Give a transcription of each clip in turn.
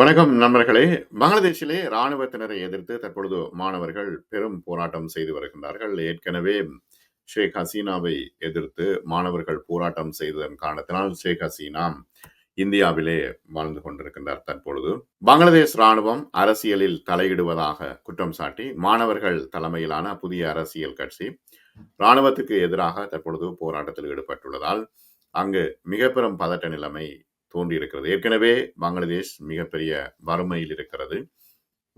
வணக்கம் நண்பர்களே. பங்களாதேஷிலே இராணுவத்தினரை எதிர்த்து தற்பொழுது மாணவர்கள் பெரும் போராட்டம் செய்து வருகின்றார்கள். ஏற்கனவே ஷேக் ஹசீனாவை எதிர்த்து மாணவர்கள் போராட்டம் செய்ததன் காரணத்தினால் ஷேக் ஹசீனா இந்தியாவிலே வாழ்ந்து கொண்டிருக்கின்றார் தற்பொழுது. பங்களாதேஷ் ராணுவம் அரசியலில் தலையிடுவதாக குற்றம் சாட்டி மாணவர்கள் தலைமையிலான புதிய அரசியல் கட்சி ராணுவத்துக்கு எதிராக தற்பொழுது போராட்டத்தில் ஈடுபட்டுள்ளதால் அங்கு மிக பெரும் பதட்ட நிலைமை தோன்றியிருக்கிறது. ஏற்கனவே பங்களாதேஷ் மிகப்பெரிய வறுமையில் இருக்கிறது.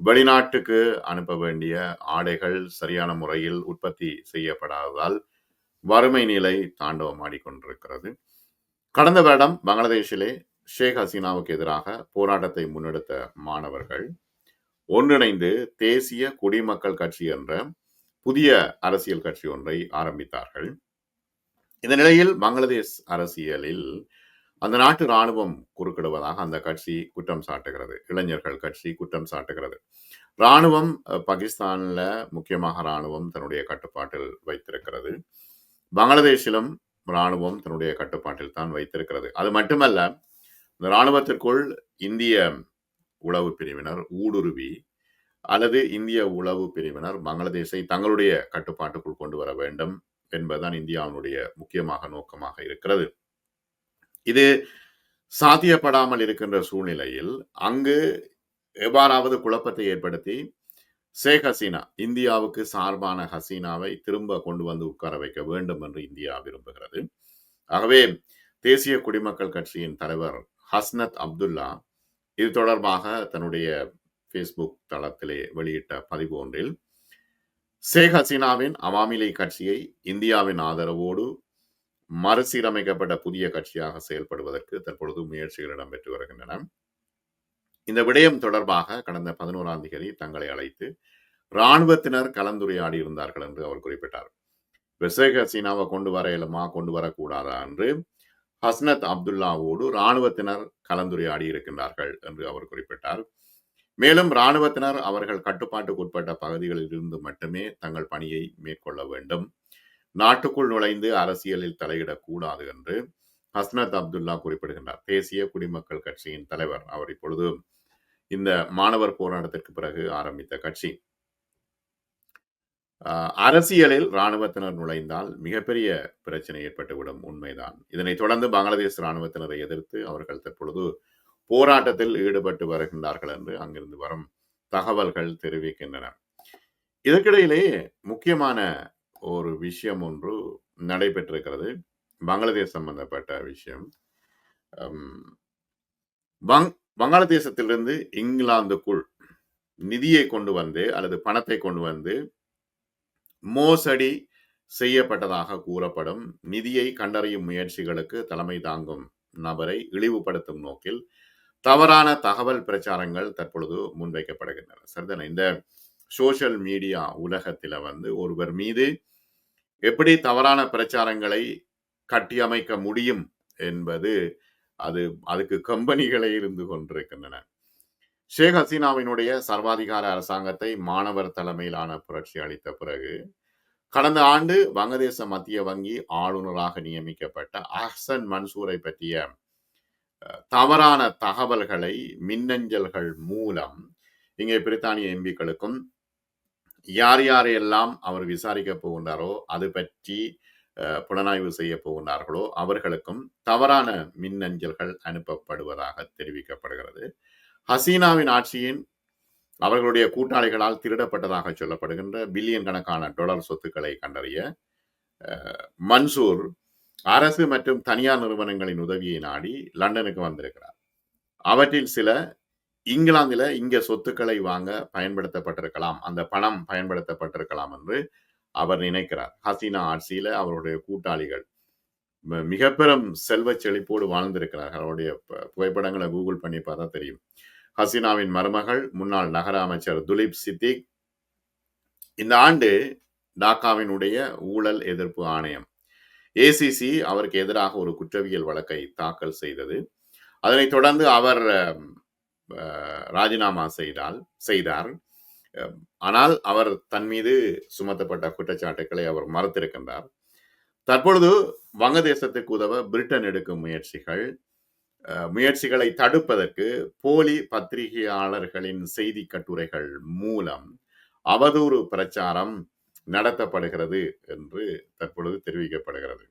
வெளிநாட்டுக்கு அனுப்ப வேண்டிய ஆடைகள் சரியான முறையில் உற்பத்தி செய்யப்படாததால் வறுமை நிலை தாண்டவமாடிக்கொண்டிருக்கிறது கடந்த வருடம் பங்களாதேஷிலே ஷேக் ஹசீனாவுக்கு எதிராக போராட்டத்தை முன்னெடுத்த மாணவர்கள் ஒன்றிணைந்து தேசிய குடிமக்கள் கட்சி என்ற புதிய அரசியல் கட்சி ஒன்றை ஆரம்பித்தார்கள். இந்த நிலையில் பங்களாதேஷ் அரசியலில் அந்த நாட்டு ராணுவம் குறுக்கிடுவதாக அந்த கட்சி குற்றம் சாட்டுகிறது. இளைஞர்கள் கட்சி குற்றம் சாட்டுகிறது. ராணுவம் பாகிஸ்தானில் முக்கியமாக ராணுவம் தன்னுடைய கட்டுப்பாட்டில் வைத்திருக்கிறது. பங்களாதேஷிலும் ராணுவம் தன்னுடைய கட்டுப்பாட்டில் தான் வைத்திருக்கிறது. அது மட்டுமல்ல இந்த ராணுவத்திற்குள் இந்திய உளவு பிரிவினர் ஊடுருவி அல்லது இந்திய உளவு பிரிவினர் பங்களாதேஷை தங்களுடைய கட்டுப்பாட்டுக்குள் கொண்டு வர வேண்டும் என்பதுதான் இந்தியாவினுடைய முக்கியமாக நோக்கமாக இருக்கிறது. இது சாத்தியப்படாமல் இருக்கின்ற சூழ்நிலையில் அங்கு எவ்வாறாவது குழப்பத்தை ஏற்படுத்தி ஷேக் ஹசீனா இந்தியாவுக்கு சார்பான ஹசீனாவை திரும்ப கொண்டு வந்து உட்கார வைக்க வேண்டும் என்று இந்தியா விரும்புகிறது. ஆகவே தேசிய குடிமக்கள் கட்சியின் தலைவர் ஹஸ்னத் அப்துல்லா இது தொடர்பாக தன்னுடைய ஃபேஸ்புக் தளத்திலே வெளியிட்ட பதிவு ஒன்றில் ஷேக் ஹசீனாவின் அவாமி லீக் கட்சியை இந்தியாவின் ஆதரவோடு மறுசீரமைக்கப்பட்ட புதிய கட்சியாக செயல்படுவதற்கு தற்பொழுது முயற்சிகள் இடம்பெற்று வருகின்றன. இந்த விடயம் தொடர்பாக கடந்த பதினோராம் தேதி தங்களை அழைத்து இராணுவத்தினர் கலந்துரையாடி இருந்தார்கள் என்று அவர் குறிப்பிட்டார். இப்ப சீனாவை ஹசீனாவை கொண்டு வர இயலுமா கொண்டு வரக்கூடாதா என்று ஹஸ்னத் அப்துல்லாவோடு இராணுவத்தினர் கலந்துரையாடி இருக்கின்றார்கள் என்று அவர் குறிப்பிட்டார். மேலும் இராணுவத்தினர் அவர்கள் கட்டுப்பாட்டுக்குட்பட்ட பகுதிகளில் இருந்து மட்டுமே தங்கள் பணியை மேற்கொள்ள வேண்டும். நாட்டுக்குள் நுழைந்து அரசியலில் தலையிடக்கூடாது என்று ஹஸ்னத் அப்துல்லா குறிப்பிடுகின்றார். தேசிய குடிமக்கள் கட்சியின் தலைவர். அவர் இப்பொழுது இந்த மாணவர் போராட்டத்திற்கு பிறகு ஆரம்பித்த கட்சி. அரசியலில் இராணுவத்தினர் நுழைந்தால் மிகப்பெரிய பிரச்சனை ஏற்பட்டுவிடும் உண்மைதான். இதனைத் தொடர்ந்து பங்களாதேஷ் இராணுவத்தினரை எதிர்த்து அவர்கள் தற்பொழுது போராட்டத்தில் ஈடுபட்டு வருகின்றார்கள் என்று அங்கிருந்து வரும் தகவல்கள் தெரிவிக்கின்றன. இதற்கிடையிலே முக்கியமான ஒரு விஷயம் ஒன்று நடைபெற்றிருக்கிறது. பங்களாதேஷ் சம்பந்தப்பட்ட விஷயம். வங் வங்காளதேசத்திலிருந்து இங்கிலாந்துக்குள் நிதியை கொண்டு வந்து அல்லது பணத்தை கொண்டு வந்து மோசடி செய்யப்பட்டதாக கூறப்படும். நிதியை கண்டறியும் முயற்சிகளுக்கு தலைமை தாங்கும் நபரை இழிவுபடுத்தும் நோக்கில் தவறான தகவல் பிரச்சாரங்கள் தற்பொழுது முன்வைக்கப்படுகின்றன. சரிதானே? இந்த சோஷியல் மீடியா உலகத்தில் வந்து ஒருவர் மீது எப்படி தவறான பிரச்சாரங்களை கட்டியமைக்க முடியும் என்பது அது அதுக்கு கம்பெனிகளே இருந்து கொண்டிருக்கின்றன. ஷேக் ஹசீனாவினுடைய சர்வாதிகார அரசாங்கத்தை மாணவர் தலைமையிலான புரட்சி அளித்த பிறகு கடந்த ஆண்டு வங்கதேச மத்திய வங்கி ஆளுநராக நியமிக்கப்பட்ட அஹ்சன் மன்சூரை பற்றிய தவறான தகவல்களை மின்னஞ்சல்கள் மூலம் இங்கே பிரித்தானிய எம்பிக்களுக்கும் யார் யாரையெல்லாம் அவர் விசாரிக்க போகின்றாரோ அது பற்றி புலனாய்வு செய்ய போகின்றார்களோ அவர்களுக்கும் தவறான மின்னஞ்சல்கள் அனுப்பப்படுவதாக தெரிவிக்கப்படுகிறது. ஹசீனாவின் ஆட்சியின் அவர்களுடைய கூட்டாளிகளால் திருடப்பட்டதாக சொல்லப்படுகின்ற பில்லியன் கணக்கான டொலர் சொத்துக்களை கண்டறிய மன்சூர் அரசு மற்றும் தனியார் நிறுவனங்களின் உதவியை நாடி லண்டனுக்கு வந்திருக்கிறார். அவற்றில் சில இங்கிலாந்துல இங்க சொத்துக்களை வாங்க பயன்படுத்தப்பட்டிருக்கலாம். அந்த பணம் பயன்படுத்தப்பட்டிருக்கலாம் என்று அவர் நினைக்கிறார். ஹசீனா ஆட்சியில அவருடைய கூட்டாளிகள் ம- மிக பெரும் செல்வ செழிப்போடு வாழ்ந்திருக்கிறார்கள். அவருடைய புகைப்படங்களை கூகுள் பண்ணி பார்த்தா தெரியும். ஹசீனாவின் மருமகள் முன்னாள் நகர அமைச்சர் துலீப் சித்திக் இந்த ஆண்டு டாக்காவினுடைய ஊழல் எதிர்ப்பு ஆணையம் ஏசிசி அவருக்கு எதிராக ஒரு குற்றவியல் வழக்கை தாக்கல் செய்தது. அதனைத் தொடர்ந்து அவர் ராஜினாமா செய்தால் செய்தார். ஆனால் அவர் தன் மீது சுமத்தப்பட்ட குற்றச்சாட்டுக்களை அவர் மறுத்திருக்கின்றார். தற்பொழுது வங்கதேசத்துக்கு உதவ பிரிட்டன் எடுக்கும் முயற்சிகள் முயற்சிகளை தடுப்பதற்கு போலி பத்திரிகையாளர்களின் செய்தி கட்டுரைகள் மூலம் அவதூறு பிரச்சாரம் நடத்தப்படுகிறது என்று தற்பொழுது தெரிவிக்கப்படுகிறது.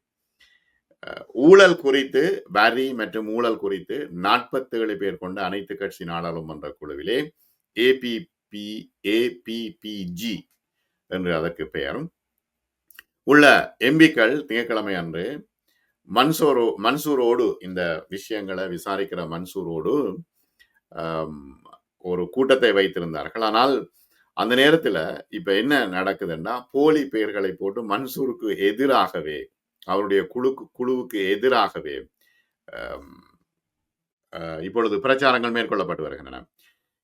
ஊழல் குறித்து வரி மற்றும் ஊழல் குறித்து 47 பேர் கொண்ட அனைத்து கட்சி நாடாளுமன்ற குழுவிலே ஏபிபி ஏபிபிஜி என்று அதற்கு பெயர் உள்ள எம்பிக்கள் திங்கட்கிழமை அன்று மன்சூரோ மன்சூரோடு இந்த விஷயங்களை விசாரிக்கிற மன்சூரோடு ஒரு கூட்டத்தை வைத்திருந்தார்கள். ஆனால் அந்த நேரத்தில் இப்போ என்ன நடக்குதுன்னா போலி பெயர்களை போட்டு மன்சூருக்கு எதிராகவே அவருடைய குழுக்கு குழுவுக்கு எதிராகவே இப்பொழுது பிரச்சாரங்கள் மேற்கொள்ளப்பட்டு வருகின்றன.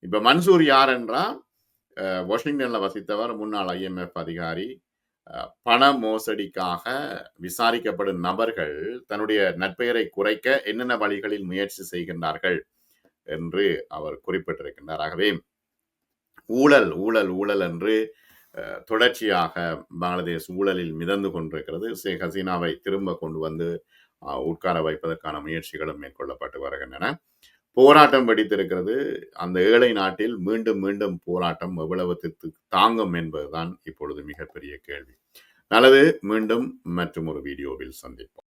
இப்போ மன்சூர் யார் என்றால் வாஷிங்டனில் வசித்தவர் முன்னாள் ஐஎம்எஃப் அதிகாரி பண மோசடிக்காக விசாரிக்கப்படும் நபர்கள் தன்னுடைய நட்பெயரை குறைக்க என்னென்ன வழிகளில் முயற்சி செய்கின்றார்கள் என்று அவர் குறிப்பிட்டிருக்கின்றார். ஆகவே ஊழல் ஊழல் ஊழல் என்று தொடர்ச்சியாக பங்களாதேஷ் ஊழலில் மிதந்து கொண்டிருக்கிறது. ஷேக் ஹசீனாவை திரும்ப கொண்டு வந்து உட்கார வைப்பதற்கான முயற்சிகளும் மேற்கொள்ளப்பட்டு வருகின்றன. போராட்டம் வெடித்திருக்கிறது. அந்த ஏழை நாட்டில் மீண்டும் மீண்டும் போராட்டம் எவ்வளவு தாங்கும் என்பதுதான் இப்பொழுது மிகப்பெரிய கேள்வி. நல்லது மீண்டும் மற்றும் ஒரு வீடியோவில் சந்திப்போம்.